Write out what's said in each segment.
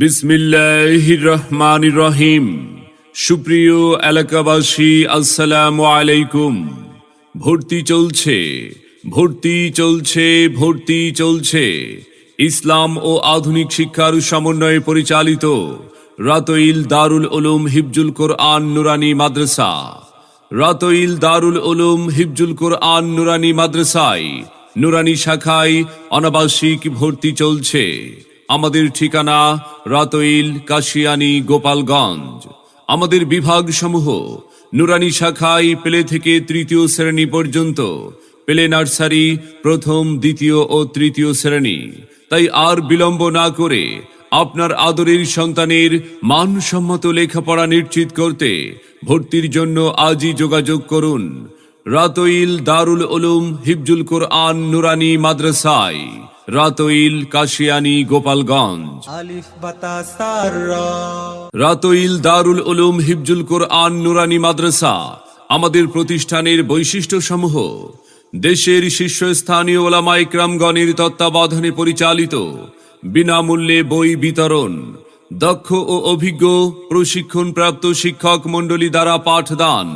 বিসমিল্লাহির রহমান রহিম সুপ্রিয় এলাকাবাসী, আসসালামু আলাইকুম। ভর্তি চলছে ভর্তি চলছে ভর্তি চলছে। ইসলাম ও আধুনিক শিক্ষার সমন্বয়ে পরিচালিত রাতইল দারুল উলুম হিফজুল কোরআন নুরানি মাদ্রাসা। রাতইল দারুল উলুম হিফজুল কোরআন নুরানি মাদ্রাসায় নুরানি শাখায় অনাবাসিক ভর্তি চলছে। আমাদের ঠিকানা রাতইল কাশিয়ানি, গোপালগঞ্জ। আমাদের বিভাগ সমূহ নুরানি শাখায় পেলে থেকে তৃতীয় শ্রেণি পর্যন্ত। পেলে নার্সারি প্রথম, দ্বিতীয় ও তৃতীয় শ্রেণি। তাই আর বিলম্ব না করে আপনার আদরের সন্তানের মানসম্মত লেখাপড়া নিশ্চিত করতে ভর্তির জন্য আজই যোগাযোগ করুন। রাতইল দারুল উলুম হিফজুল কোরআন নুরানি মাদ্রাসায়। রাতইল কাশিয়ানি গোপালগঞ্জ। রাতইল দারুল উলুম হিফজুল কোরআন নুরানি মাদ্রাসা আমাদের প্রতিষ্ঠানের বৈশিষ্ট্য সমূহ দেশের শীর্ষস্থানীয় ওলামা ইকরামগণের তত্ত্বাবধানে পরিচালিত বিনামূল্যে বই বিতরণ দক্ষ ও অভিজ্ঞ প্রশিক্ষণপ্রাপ্ত শিক্ষক মণ্ডলী দ্বারা পাঠদান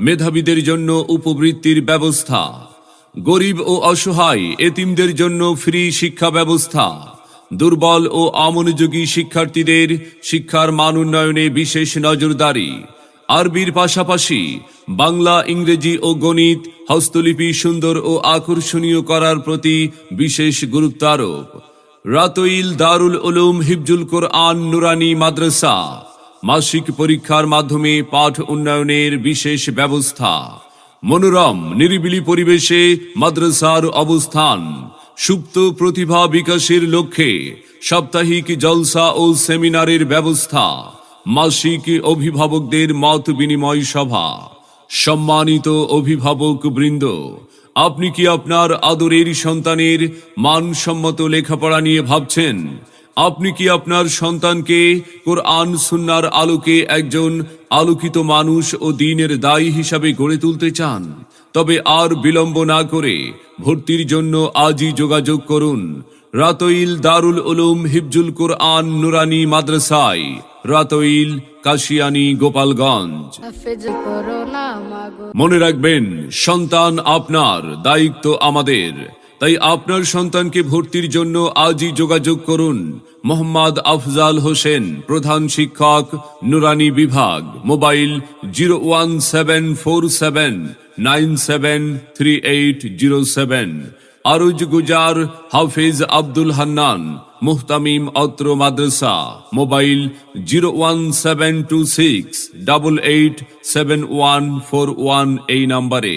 মেধাবীদের জন্য উপবৃত্তির ব্যবস্থা। গরিব ও অসহায় এতিমদের জন্য ফ্রি শিক্ষা ব্যবস্থা দুর্বল ও অমনোযোগী শিক্ষার্থীদের শিক্ষার মান উন্নয়নে বিশেষ নজরদারি। আরবির পাশাপাশি বাংলা, ইংরেজি ও গণিত হস্তলিপি সুন্দর ও আকর্ষণীয় করার প্রতি বিশেষ গুরুত্ব আরোপ রাতইল দারুল উলুম হিফজুল কোরআন নুরানি মাদ্রাসা মাসিক পরীক্ষার মাধ্যমে পাঠ উন্নয়নের বিশেষ ব্যবস্থা। মনোরম, নিরিবিলি পরিবেশে মাদ্রাসার অবস্থান। সুপ্ত প্রতিভা বিকাশের লক্ষ্যে সাপ্তাহিক জলসা ও সেমিনারের ব্যবস্থা। মাসিক অভিভাবকদের মত বিনিময় সভা। সম্মানিত অভিভাবক বৃন্দ, আপনি কি আপনার আদরের সন্তানের মানসম্মত লেখাপড়া নিয়ে ভাবছেন? আপনি কি আপনার সন্তানকে কোরআন সুন্নার আলোকে একজন আলোকিত মানুষ ও দিনের দায়ী হিসাবে গড়ে তুলতে চান? তবে আর বিলম্ব না করে ভর্তির জন্য আজই যোগাযোগ করুন। রাতইল দারুল উলুম হিফজুল কোরআন নুরানি মাদ্রাসায়। রাতইল কাশিয়ানি গোপালগঞ্জ। মনে রাখবেন সন্তান আপনার দায়িত্ব আমাদের। তাই আপনার সন্তানকে ভর্তির জন্য আজই যোগাযোগ করুন। মোহাম্মদ আফজাল হোসেন, প্রধান শিক্ষক, নুরানি বিভাগ। Mobile zero one seven four seven nine seven three eight zero seven. আরুজ গুজার হাফিজ আব্দুল হান্নান, মুহতামিম অত্র মাদ্রাসা। Mobile zero one seven two six double eight seven one four one এই নাম্বারে।